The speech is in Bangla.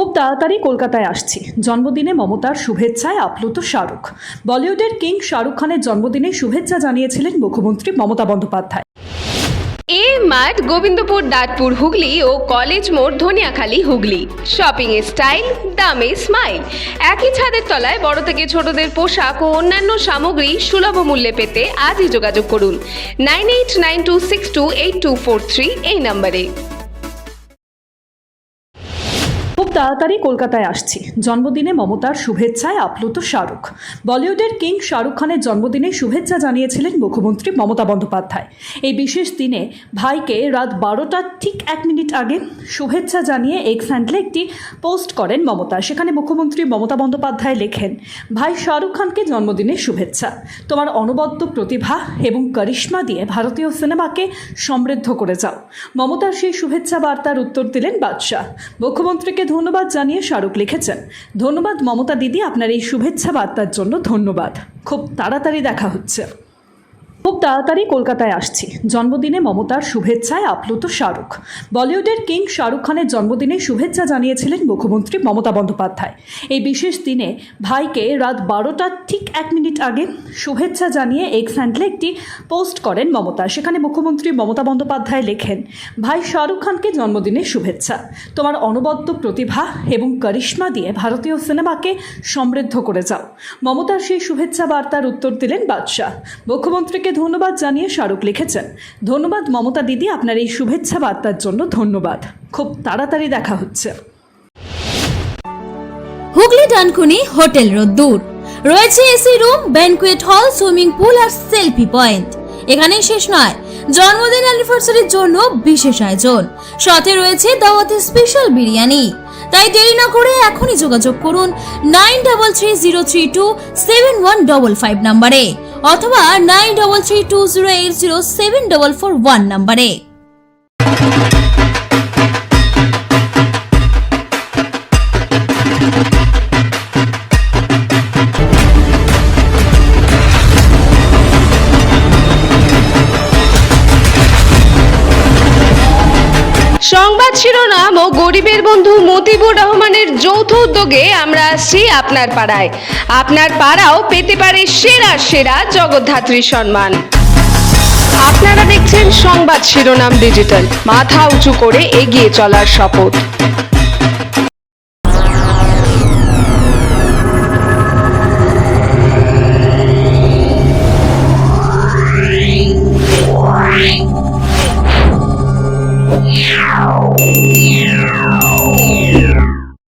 খুব তাড়াতাড়ি কলকাতায় আসছি। জন্মদিনে মমতার শুভেচ্ছায় আপ্লুত শাহরুখ। বলিউডের কিং শাহরুখ খানের জন্মদিনে শুভেচ্ছা জানিয়েছিলেন মুখ্যমন্ত্রী মমতা বন্দ্যোপাধ্যায়। এ মাঠ গোবিন্দপুর, দাঁতপুর হুগলি ও কলেজ মোড় ধনিয়াখালী হুগলি। শপিং এর স্টাইল দামে স্মাইল একই ছাদের তলায় বড় থেকে ছোটদের পোশাক ও অন্যান্য সামগ্রী সুলভ মূল্যে পেতে আজই যোগাযোগ করুন। Nine eight nine two six two eight two four three এই নম্বরে। খুব তাড়াতাড়ি কলকাতায় আসছি। জন্মদিনে মমতার শুভেচ্ছায় আপ্লুত শাহরুখ। বলিউডের কিং শাহরুখ খানের জন্মদিনে শুভেচ্ছা জানিয়েছিলেন মুখ্যমন্ত্রী মমতা বন্দ্যোপাধ্যায়। এই বিশেষ দিনে ভাইকে রাত বারোটার ঠিক এক মিনিট আগে শুভেচ্ছা জানিয়ে এক্স হ্যান্ডলে একটি পোস্ট করেন মমতা। সেখানে মুখ্যমন্ত্রী মমতা বন্দ্যোপাধ্যায় লেখেন, ভাই শাহরুখ খানকে জন্মদিনের শুভেচ্ছা। তোমার অনবদ্য প্রতিভা এবং করিশ্মা দিয়ে ভারতীয় সিনেমাকে সমৃদ্ধ করে যাও। মমতার সেই শুভেচ্ছা বার্তার উত্তর দিলেন বাদশাহ। মুখ্যমন্ত্রীকে ধন্যবাদ জানিয়ে স্মারক লিখেছেন। ধন্যবাদ মমতা দিদি, আপনার এই শুভেচ্ছা বার্তার জন্য ধন্যবাদ। খুব তাড়াতাড়ি দেখা হচ্ছে। খুব তাড়াতাড়ি কলকাতায় আসছি। জন্মদিনে মমতার শুভেচ্ছায় আপ্লুত শাহরুখ। বলিউডের কিং শাহরুখ খানের জন্মদিনে শুভেচ্ছা জানিয়েছিলেন মুখ্যমন্ত্রী মমতা বন্দ্যোপাধ্যায়। এই বিশেষ দিনে ভাইকে রাত বারোটার ঠিক এক মিনিট আগে শুভেচ্ছা জানিয়ে এক্স হ্যান্ডলে একটি পোস্ট করেন মমতা। সেখানে মুখ্যমন্ত্রী মমতা বন্দ্যোপাধ্যায় লেখেন, ভাই শাহরুখ খানকে জন্মদিনে শুভেচ্ছা। তোমার অনবদ্য প্রতিভা এবং করিশ্মা দিয়ে ভারতীয় সিনেমাকে সমৃদ্ধ করে যাও। মমতার সেই শুভেচ্ছা বার্তার উত্তর দিলেন বাদশাহ। মুখ্যমন্ত্রীকে ধন্যবাদ জানিয়ে শাহরুখ লিখেছেন। ধন্যবাদ মমতা দিদি, আপনার এই শুভেচ্ছা বার্তার জন্য ধন্যবাদ। খুব তাড়াতাড়ি দেখা হচ্ছে। হুগলি ডানকুনি হোটেল রোদ্দুর রয়েছে AC room banquet hall swimming pool আর সেলফি পয়েন্ট এখানেই শেষ নয়, জন্মদিন অ্যানিভার্সারির জন্য বিশেষ আয়োজন। সাথে রয়েছে দাওয়াতের স্পেশাল বিরিয়ানি। তাই দেরি না করে এখনই যোগাযোগ করুন nine double three zero three two seven one double five নাম্বারে অথবা nine double three two zero eight zero seven double four one নাম্বারে সংবাদ শিরোনাম ও গরিবের বন্ধু মতিবুর রহমানের যৌথ উদ্যোগে আমরা আসছি আপনার পাড়ায়। আপনার পাড়াও পেতে পারে সেরা সেরা জগদ্ধাত্রী সম্মান। আপনারা দেখছেন সংবাদ শিরোনাম ডিজিটাল। মাথা উঁচু করে এগিয়ে চলার শপথ। Meow.